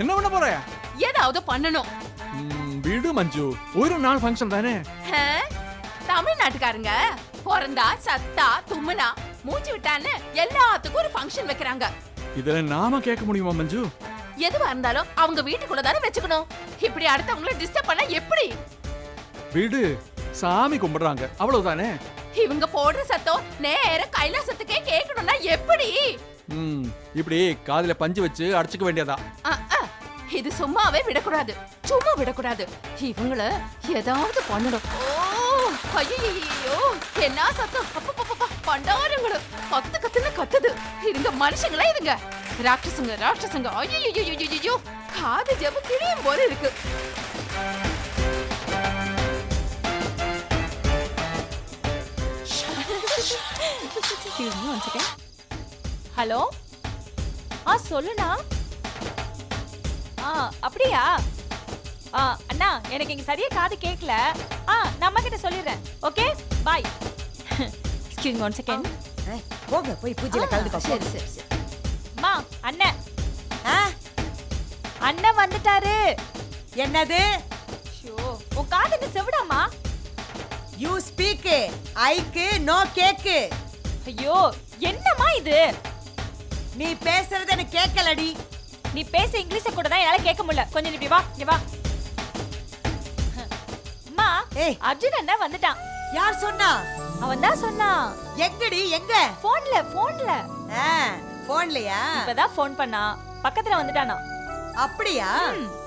என்ன பண்ண போற? ஏதாவது பண்ணணும். விடு மஞ்சு. ஒரு நாள் ஃபங்க்ஷன் தானே? தமிழ்நாட்டுக்காரங்க பிறந்தா சத்தா தும்முனா மூச்சு விட்டான்னு எல்லாத்துக்கும் ஒரு ஃபங்க்ஷன் வைக்கிறாங்க. இதுல நாம கேட்க முடியுமா மஞ்சு? எதுவா இருந்தாலும் அவங்க வீட்டுக்குள்ள தானே வச்சுக்கணும். இப்படி அடுத்தவங்கள டிஸ்டர்ப் பண்ணா எப்படி? விடு. சாமி கும்பிடுறாங்க. அவ்வளவுதானே? இவங்க போடுற சத்தம் நேர கைலாசத்துக்கே கேட்கணும்னா எப்படி? ம் இப்படி காதுல பஞ்சு வச்சு அடிச்சுக்க வேண்டியதா? ஆ, ஆ. இது சும்மாவே விடக்கூடாது சும்மா விடக்கூடாது. இவங்கள ஏதாவது பண்ணணும். ஓ ஐயோ என்ன சத்தம்? அப்பப்பப்பப்பா, பண்டாரங்களும் கத்து கத்துன்னு கத்துது. இதுங்க மனுஷங்களா இதுங்க? ராட்சசுங்க ராட்சசுங்க. ஐயோ காது ஜெபு கிளியும் போல இருக்கு. ஹலோ? ஆ சொல்லுண்ணா. ஆ அப்படியா? ஆ அண்ணா எனக்கு இங்க சரியா காது கேட்கல ஆ நான் அம்மா கிட்ட சொல்லிடுறேன். Okay? Bye. Excuse one second போங்க போய் பூஜையில கலந்துக்கோ போ. சரி சரி சரி. அம்மா அண்ணன். ஆ, அண்ணன் வந்துட்டாரு. என்னது? ஷோ உன் காது என்ன செவிடாமா யூ ஸ்பீக் ஐக்கு நோ கேக்கு ஐயோ என்னம்மா இது? நீ பேசுறது எனக்கு கேட்கலடி. நீ பேச இங்கிலீஷ கூட தான் என்னால கேட்க முடியல. கொஞ்சம் இப்படி வா இங்க வா. அம்மா ஏய். அர்ஜுன் அண்ணன் வந்துட்டான். யார் சொன்னா? அவன் தான் சொன்னான். எங்கடி எங்க? போன்ல போன்ல. ஆ, போன்லயா? இப்பதான் ஃபோன் பண்ணா. பக்கத்துல வந்துட்டானா. அப்படியா?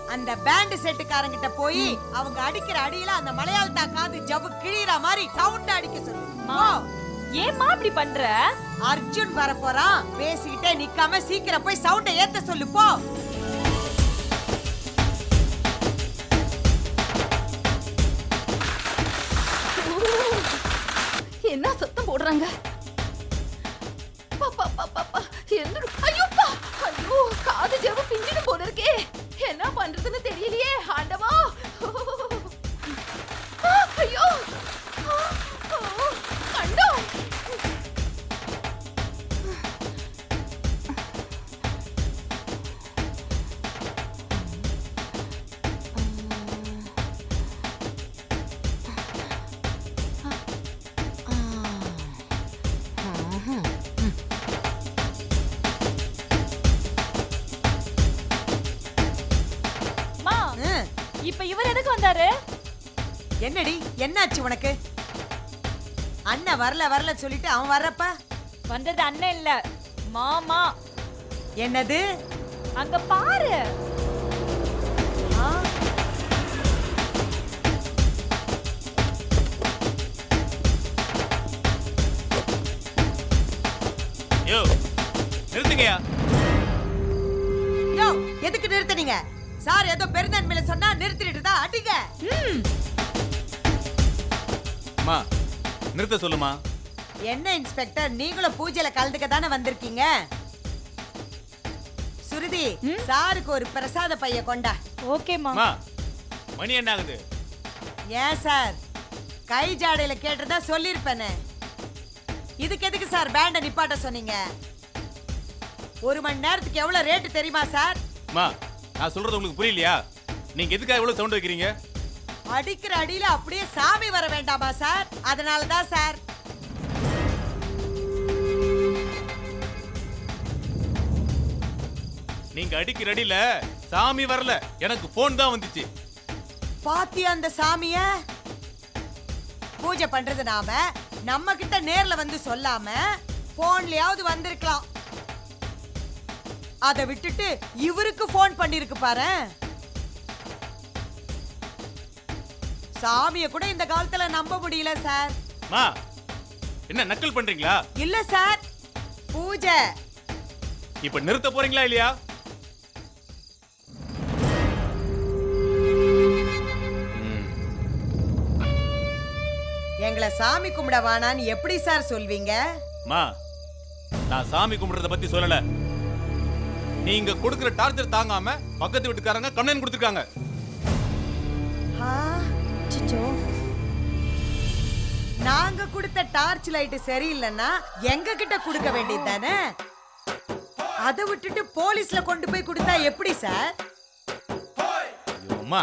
அந்த பேண்ட் செட்டுக்காரங்கிட்ட போய் அவங்க அடிக்கிற அடியில அந்த மலையாளத்தா காது ஜவ்வு கிழிற மாதிரி சவுண்ட் அடிக்க சொல்லு. போ. ஏம்மா இப்படி பண்ற அர்ஜுன் வர போறான் பேசிக்கிட்டே நிக்காம சீக்கிரம் போய் சவுண்ட ஏத்த சொல்லு போ என்ன சத்தம் போடுறாங்க பா, பா, பா, பா, பா. எந்திரு. ஐயோப்பா. ஐயோ காது ஜெபம் பிஞ்சிட்டு போல இருக்கே என்ன பண்றதுன்னு தெரியலையே ஆண்டவா இப்ப இவர் எதுக்கு வந்தாரு? என்னடி என்னாச்சு உனக்கு? அண்ணன் வரல வரல சொல்லிட்டு அவன் வர்றப்ப? வந்தது அண்ணன் இல்ல மாமா. என்னது? அங்க பாரு. ஆ, யோ நிறுத்துங்கயா யோ எதுக்கு நிறுத்துனீங்க? சார் ஏதோ பெருந்தன்மையில சொன்னா நிறுத்திட்டு தான் அடிங்க அம்மா நிறுத்த சொல்லுமா? என்ன இன்ஸ்பெக்டர்? நீங்களும் பூஜையில கலந்துக்க தானே வந்திருக்கீங்க? சுருதி சாருக்கு ஒரு பிரசாத பைய கொண்டா. ஓகேமா அம்மா மணி என்ன ஆகுது? ஏன் சார்? கை ஜாடையில கேட்டதா சொல்லிருப்பேனே இதுக்கு எதுக்கு சார் பேண்ட நிப்பாட்ட சொன்னீங்க? ஒரு மணி நேரத்துக்கு எவ்வளவு ரேட்டு தெரியுமா சார்? அம்மா நான் சொல்றது உங்களுக்கு புரியலையா? நீங்க எதுக்காக இவ்வளவு சவுண்ட் வைக்கிறீங்க? அடிக்கிற அடியில அப்படியே சாமி வர வேண்டாமா சார்? அதனால தான் சார். நீங்க அடிக்கிற அடியில சாமி வரல. எனக்கு போன் தான் வந்துச்சு. பாத்தியா அந்த சாமிய? பூஜை பண்றது நாம. நம்ம கிட்ட நேர்ல வந்து சொல்லாம போன்லயாவது வந்திருக்கலாம். அதை விட்டுட்டு இவருக்கு போன் பண்ணிருக்கு பாரு. சாமிய கூட இந்த காலத்துல நம்ப முடியல சார் மா என்ன நக்கல் பண்றீங்களா? இல்ல சார் பூஜை. இப்ப நிறுத்த போறீங்களா இல்லையா? எங்களை சாமி கும்பிட வானான்னு எப்படி சார் சொல்வீங்க? மா நான் சாமி கும்பிடுறத பத்தி சொல்லல. நீங்க கொடுக்கிற டார்ச்சர் தாங்காம பக்கத்து வீட்டுக்காரங்க கம்ப்ளைண்ட் கொடுத்துருக்காங்க. நாங்க கொடுத்த டார்ச் லைட் சரியில்லைன்னா எங்க கிட்ட கொடுக்க வேண்டியது தானே? அதை விட்டுட்டு போலீஸ்ல கொண்டு போய் கொடுத்தா எப்படி சார்? அம்மா.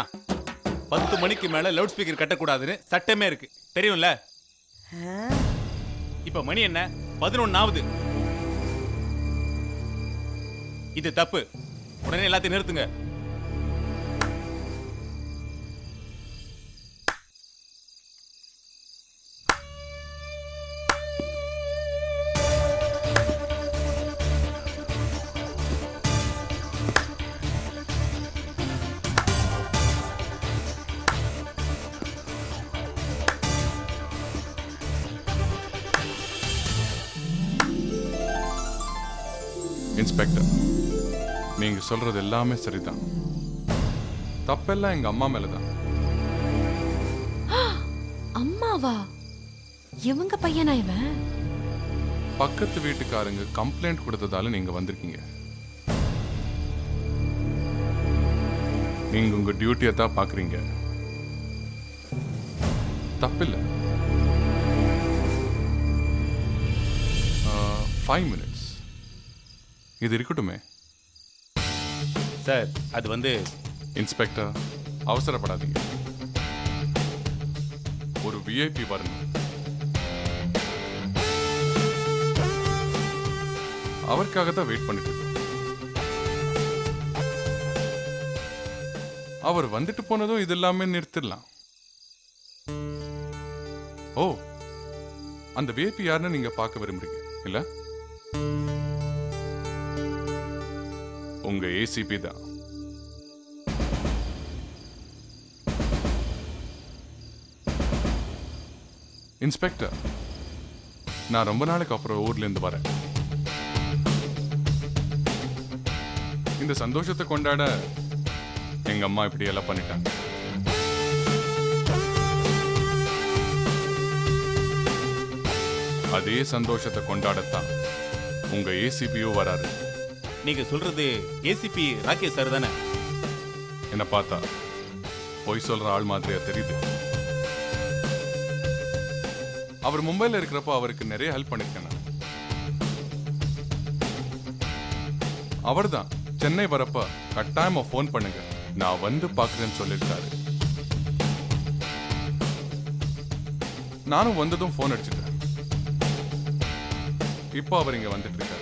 பத்து மணிக்கு மேல லவுட் ஸ்பீக்கர் கட்டக்கூடாதுன்னு சட்டமே இருக்கு. தெரியும்ல? இப்ப மணி என்ன? பதினொன்னாவது. இது தப்பு. உடனே எல்லாத்தையும் நிறுத்துங்க. இன்ஸ்பெக்டர் நீங்க சொல்றது எல்லாமே சரிதான். தப்பெல்லாம் எங்க அம்மா மேலதான். அம்மாவா? இவங்க பையனா இவன்? பக்கத்து வீட்டுக்காரங்க கம்ப்ளைண்ட் கொடுத்ததால நீங்க வந்திருக்கீங்க. நீங்க உங்க டியூட்டியை தான் பாக்குறீங்க. தப்பில்ல. ஃபைவ் மினிட்ஸ் இது இருக்கட்டுமே. சார் அது வந்து இன்ஸ்பெக்டர் அவசரப்படாதீங்க. ஒரு விஐபி வரணும் அவருக்காக தான் வெயிட் பண்ணிட்டு இருக்கோம். அவர் வந்துட்டு போனதும் இது எல்லாமே நிறுத்திடலாம். ஓ அந்த விஐபி யாருன்னு நீங்க பார்க்க விரும்புறீங்க இல்லை? உங்க ஏசிபி தான். இன்ஸ்பெக்டர் நான் ரொம்ப நாளைக்கு அப்புறம் ஊர்ல இருந்து வரேன். இந்த சந்தோஷத்தை கொண்டாட எங்க அம்மா இப்படி எல்லாம் பண்ணிட்டாங்க. அதே சந்தோஷத்தை கொண்டாடத்தான் உங்க ஏசிபியும் வராரு. நீங்க சொல்றது ஏசிபி ராகேஷ் சார் தானே? என்ன பார்த்தா பொய் சொல்ற ஆள் மாதிரியா தெரியுது. அவர் மும்பைல இருக்கிறப்போ அவருக்கு நிறைய ஹெல்ப் பண்ணிருக்கேன் அவர் அவர்தான். சென்னை வரப்ப கட்டாயமா ஃபோன் பண்ணுங்க. நான் வந்து பார்க்குறேன்னு சொல்லியிருக்காரு. நானும் வந்ததும் ஃபோன் அடிச்சுட்டேன். இப்போ அவர் இங்க வந்துட்டு இருக்காரு.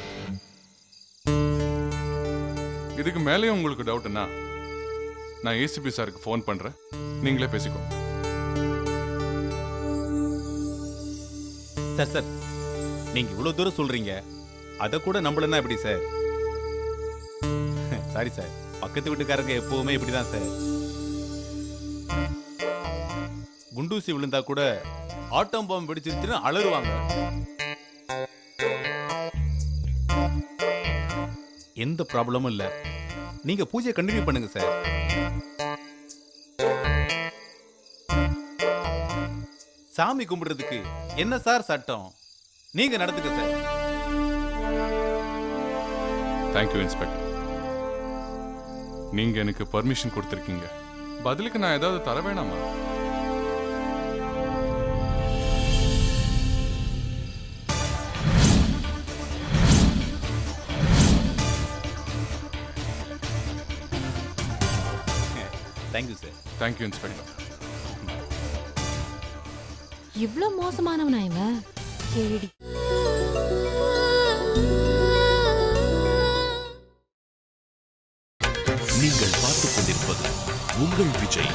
இதுக்கு மேலேயும் உங்களுக்கு டவுட்னா நான் ஏசிபி சாருக்கு ஃபோன் பண்றேன். நீங்களே பேசிக்கோ. சார் சார் நீங்க இவ்வளவு தூரம் சொல்றீங்க. அத கூட நம்பலன்னா எப்படி சார்? சாரி சார் பக்கத்து வீட்டுக்காரங்க எப்பவுமே இப்படி தான் சார். குண்டூசி விழுந்தா கூட ஆட்டம் பாம்பு வெடிச்சிருச்சுன்னு அலறுவாங்க. எந்த ப்ராப்ளமும் இல்ல. நீங்க பூஜையை கண்டினியூ பண்ணுங்க சார் சாமி கும்பிடுறதுக்கு என்ன சார் சட்டம்? நீங்க நடத்துக்க சார் தேங்க்யூ இன்ஸ்பெக்டர் நீங்க எனக்கு பர்மிஷன் கொடுத்துருக்கீங்க. பதிலுக்கு நான் ஏதாவது தர வேணாமா? தேங்க்யூ இன்ஸ்பெக்டர் இவ்ளோ மோசமானவனா இவன் கேடி நீங்கள் பார்த்துக் கொண்டிருப்பது உங்கள் Vijay.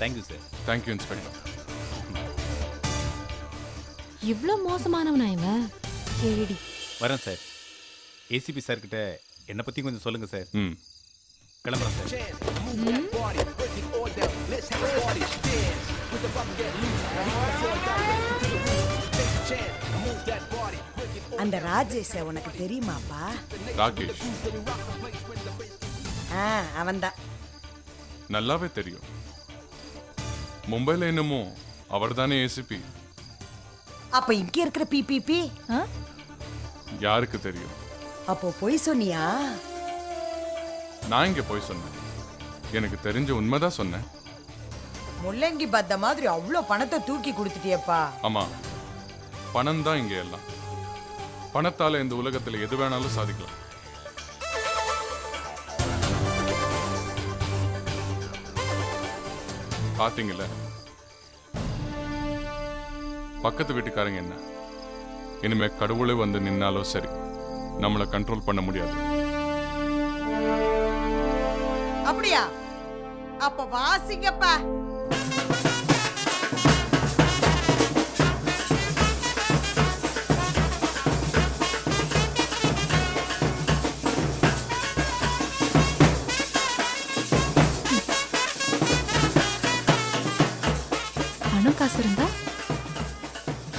Thank you sir thank you inspector இவ்ளோ மோசமானவனா இவன்? கேடி வரேன் சார். ஏசிபி சார் கிட்ட என்னை பத்தி கொஞ்சம் சொல்லுங்க சார். ம். கிளம்புறேன் சார். அந்த ராஜேஷ உனக்கு தெரியுமாப்பா? ராகேஷ். ஆ அவன்தான். நல்லாவே தெரியும். மும்பைல என்னமோ அவர் தானே ஏசிபி அப்ப இங்க இருக்கிற பிபிபி யாருக்கு தெரியும்? அப்போ பொய் சொன்னியா? நான் இங்க போய் சொன்னேன். எனக்கு தெரிஞ்ச உண்மைதான் சொன்னேன். முள்ளங்கி பத்த மாதிரி அவ்வளோ பணத்தை தூக்கி கொடுத்துட்டியப்பா. ஆமா பணம் தான் இங்க எல்லாம். பணத்தால இந்த உலகத்துல எது வேணாலும் சாதிக்கலாம். பாத்தீங்கல்ல? பக்கத்து வீட்டுக்காரங்க என்ன? இனிமே கடவுளே வந்து நின்னாலும் சரி நம்மளை கண்ட்ரோல் பண்ண முடியாது. அப்படியா? அப்ப வாசிங்கப்பா.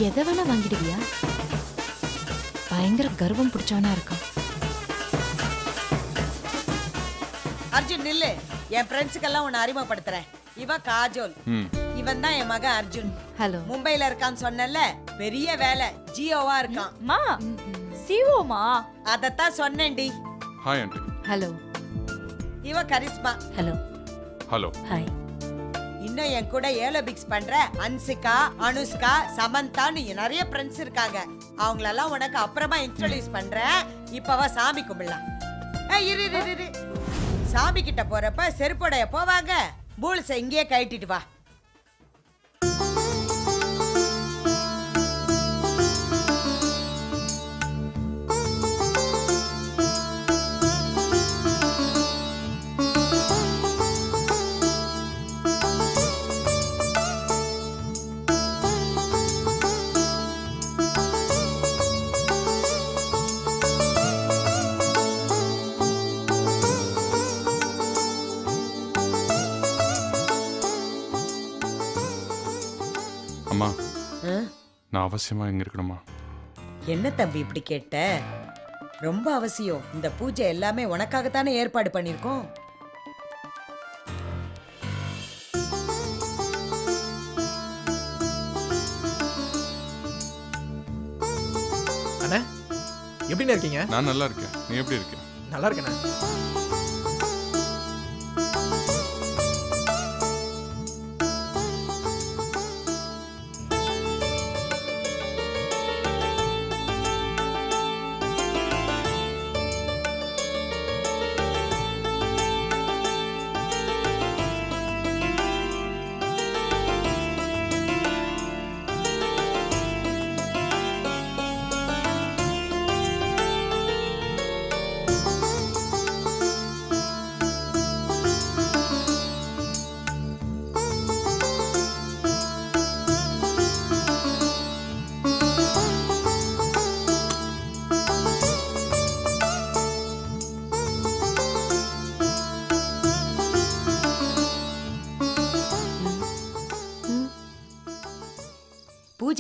எதை வேணா வாங்கிடுவியா? பயங்கர கர்வம் பிடிச்சவனா இருக்கான். அர்ஜுன் நில்லு. என் ஃப்ரெண்ட்ஸுக்கெல்லாம் உன்னை அறிமுகப்படுத்துறேன். இவ காஜோல். இவன் தான் என் மகன் அர்ஜுன். ஹலோ. மும்பைல இருக்கான்னு சொன்னேன்ல பெரிய வேலை. ஜியோவா இருக்கான். மா சிவோமா அதத்தான் சொன்னேன்டி. Hi aunty hello. இவ கரிஸ்மா ஹலோ. ஹலோ ஹாய் இன்னும் என் கூட ஏலோபிக்ஸ் பண்ற அன்சிகா அனுஷ்கா சமந்தான்னு நிறைய ஃப்ரெண்ட்ஸ் இருக்காங்க. அவங்களெல்லாம் உனக்கு அப்புறமா இன்ட்ரடியூஸ் பண்றேன். இப்பவா சாமி கும்பிடலாம். இரு இரு, இரு, சாமி கிட்ட போறப்ப செருப்புடைய போவாங்க. பூல்ஸை இங்கேயே கழட்டிட்டு வா. அவசியமா இங்க இருக்கணுமா? என்ன தம்பி இப்படி கேட்ட? ரொம்ப அவசியம். இந்த பூஜை எல்லாமே உனக்காகத்தானே ஏற்பாடு பண்ணிருக்கோம் அண்ணா எப்படிண்ணே இருக்கீங்க? நான் நல்லா இருக்கேன். நீ எப்படி இருக்க? நல்லா இருக்கேண்ணே.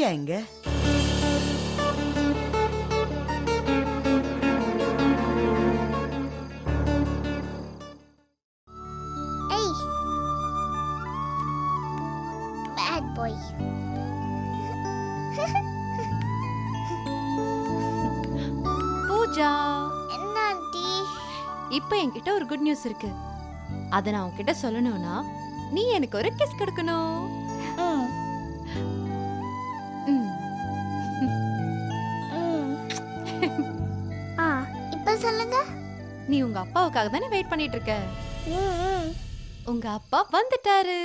பூஜை எங்க Hey. Bad boy. பூஜா. என்ன ஆண்டி இப்போ என்கிட்ட ஒரு குட் நியூஸ் இருக்கு. அத நான் உன்கிட்ட சொல்லணும்னா நீ எனக்கு ஒரு கிஸ் கொடுக்கணும். சொல்லுங்க. நீ உங்க அப்பாவுக்காக தானே வெயிட் பண்ணிட்டு இருக்க உங்க அப்பா வந்துட்டாரு.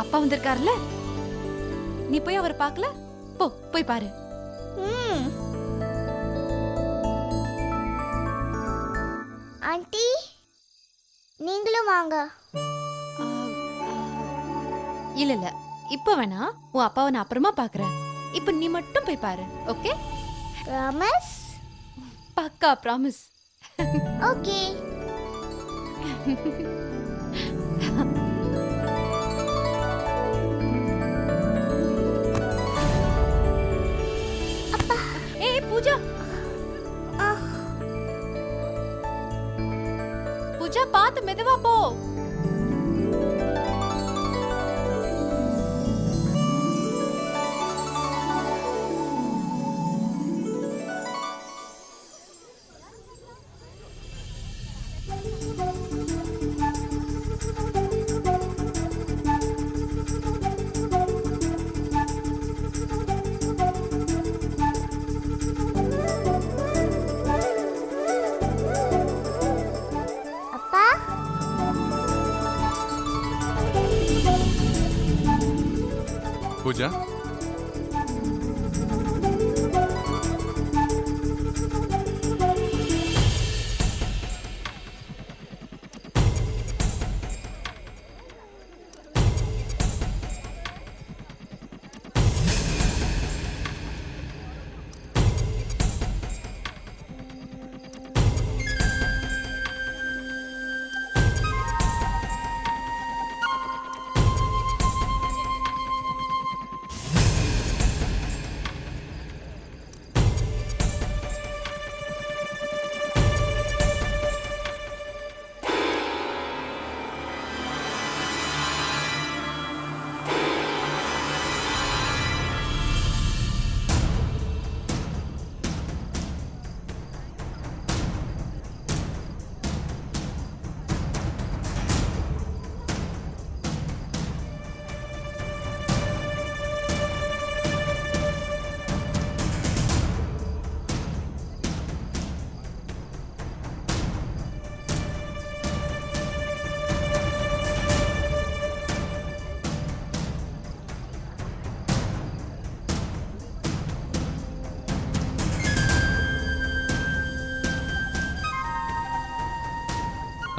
அப்பா வந்திருக்காருல நீ போய் அவரை பார்க்கல? போ போய் பாரு. ஆண்டி நீங்களும் வாங்க. இல்ல இல்ல. இப்ப வேணா உன் அப்பாவை நான் அப்புறமா பாக்குறேன். இப்ப நீ மட்டும் போய் பாரு ஓகே ப்ராமிஸ் பக்கா ப்ராமிஸ் ஓகே ஏய் பூஜா. பூஜா பார்த்து மெதுவா போ.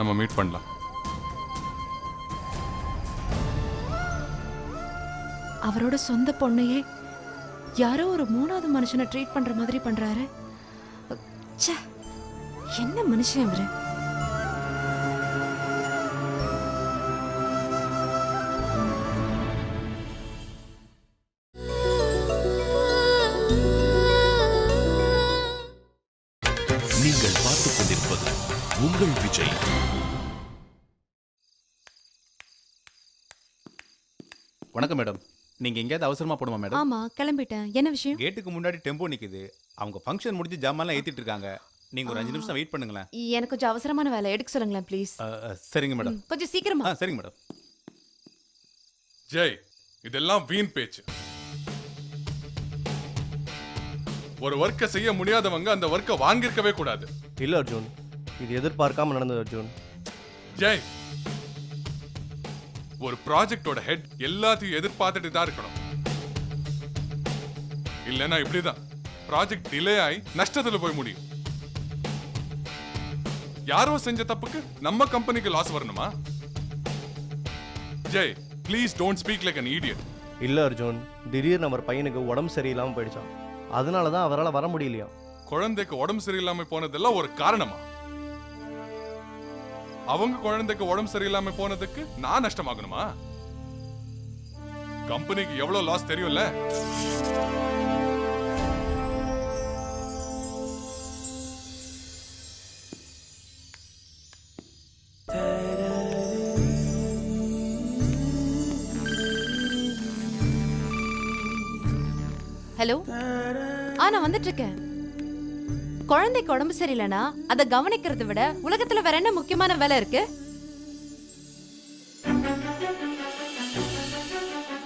நம்ம மீட் பண்ணலாம். அவரோட சொந்த பொண்ணையே யாரோ ஒரு மூணாவது மனுஷனை ட்ரீட் பண்ற மாதிரி பண்றாரு. என்ன மனுஷன் இவரு? வணக்கம் மேடம். நீங்க எங்கேயாவது அவசரமா போடுமா மேடம்? ஆமா கிளம்பிட்டேன். என்ன விஷயம்? கேட்டுக்கு முன்னாடி டெம்போ நிக்குது. அவங்க ஃபங்க்ஷன் முடிஞ்சு ஜாமான்லாம் ஏத்திட்டு இருக்காங்க. நீங்க ஒரு அஞ்சு நிமிஷம் வெயிட் பண்ணுங்களேன். எனக்கு கொஞ்சம் அவசரமான வேலை. எடுக்க சொல்லுங்களேன் ப்ளீஸ். அஹ், அஹ், சரிங்க மேடம். கொஞ்சம் சீக்கிரமா. ஆ சரிங்க மேடம். ஜெய் இதெல்லாம் வீண் பேச்சு. ஒரு ஒர்க்கை செய்ய முடியாதவங்க அந்த ஒர்க்கை வாங்கியிருக்கவே கூடாது. இல்ல அர்ஜுன். இது எதிர்பார்க்காம நடந்தது அர்ஜுன். ஜெய் ஒரு ப்ராஜெக்டோட ஹெட் எல்லாத்தையும் எதிர்பார்த்துட்டு தான் இருக்கணும். இல்லைன்னா இப்படிதான். ப்ராஜெக்ட் டிலே ஆகி நஷ்டத்துல போய் முடியும். யாரோ செஞ்ச தப்புக்கு நம்ம கம்பெனிக்கு லாஸ் வரணுமா? Jai please don't speak like an idiot. இல்ல அர்ஜுன் திடீர்னு அவர் பையனுக்கு உடம்பு சரியில்லாம போயிடுச்சான் அதனால தான் அவரால் வர முடியலையா குழந்தைக்கு உடம்பு சரியில்லாம போனதெல்லாம் ஒரு காரணமா? அவங்க குழந்தைக்கு உடம்பு சரியில்லாம போனதுக்கு நான் நஷ்டமாகணுமா? கம்பெனிக்கு எவ்வளவு லாஸ் தெரியும்ல? ஹலோ ஆ நான் வந்துட்டு இருக்கேன். குழந்தைக்கு உடம்பு சரியில்லைனா அதை கவனிக்கிறதை விட உலகத்துல வேற என்ன முக்கியமான வேலை இருக்கு?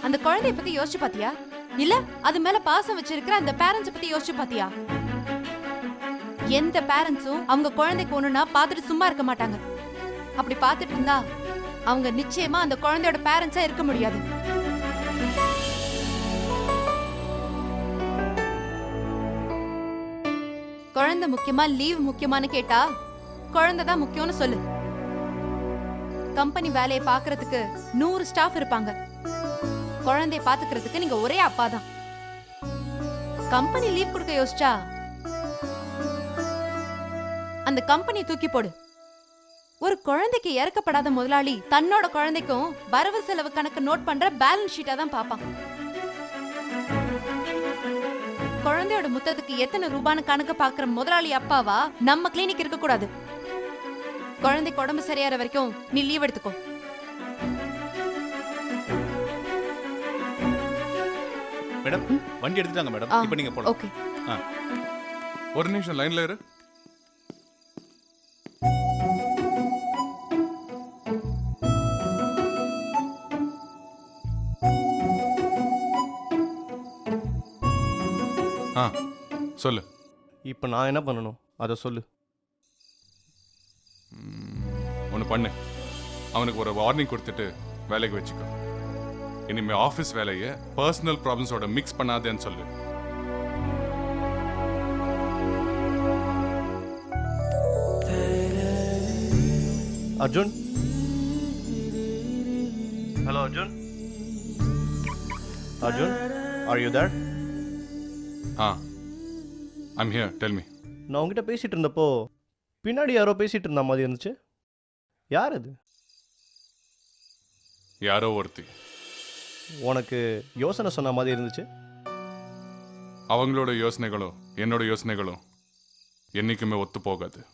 அந்த குழந்தைய பத்தி யோசிச்சு பாத்தியா? இல்ல அது மேல பாசம் வச்சிருக்கிற அந்த பேரண்ட்ஸ் பத்தி யோசிச்சு பாத்தியா? எந்த பேரண்ட்ஸும் அவங்க குழந்தைக்கு ஒண்ணுனா பார்த்துட்டு சும்மா இருக்க மாட்டாங்க. அப்படி பார்த்துட்டு இருந்தா அவங்க நிச்சயமா அந்த குழந்தையோட பேரண்ட்ஸா இருக்க முடியாது. குழந்தை முக்கியமா லீவ் முக்கியமான்னு கேட்டா குழந்தை தான் முக்கியம்னு சொல்லு. கம்பெனி வேலையை பார்க்கறதுக்கு நூறு ஸ்டாஃப் இருப்பாங்க. குழந்தைய பாத்துக்கிறதுக்கு நீங்க ஒரே அப்பா தான். கம்பெனி லீவ் கொடுக்க யோசிச்சா அந்த கம்பெனி தூக்கி போடு. ஒரு குழந்தைக்கு இறக்கப்படாத முதலாளி தன்னோட குழந்தைக்கும் வரவு செலவு கணக்கு நோட் பண்ற பேலன்ஸ் ஷீட்டா தான் பாப்பான் குழந்தையோட முத்தத்துக்கு எத்தனை ரூபான்னு கணக்கு பாக்குற முதலாளி அப்பாவா? நம்ம கிளினிக் இருக்க கூடாது குழந்தைக்கு உடம்பு சரியாற வரைக்கும் நீ லீவ் எடுத்துக்கோ. மேடம் வண்டி எடுத்துட்டாங்க மேடம். இப்போ நீங்க போலாம். ஓகே ஒரு நிமிஷம் லைன்ல இரு. சொல்லு. இப்போ நான் என்ன பண்ணணும்? அதை சொல்லு. ஒன்று பண்ணு. அவனுக்கு ஒரு வார்னிங் கொடுத்துட்டு வேலைக்கு வச்சுக்கோ. இனிமே ஆஃபீஸ் வேலையை பர்சனல் ப்ராப்ளம்ஸோட மிக்ஸ் பண்ணாதேன்னு சொல்லு. Arjun? Hello Arjun? Arjun are you there ah. I'm here tell me நான் உங்ககிட்ட பேசிட்டு இருந்தப்போ பின்னாடி யாரோ பேசிட்டு இருந்த மாதிரி இருந்துச்சு. யார் அது? யாரோ ஒருத்தி. உனக்கு யோசனை சொன்ன மாதிரி இருந்துச்சு? அவங்களோட யோசனைகளும் என்னோட யோசனைகளும் என்றைக்குமே ஒத்து போகாது.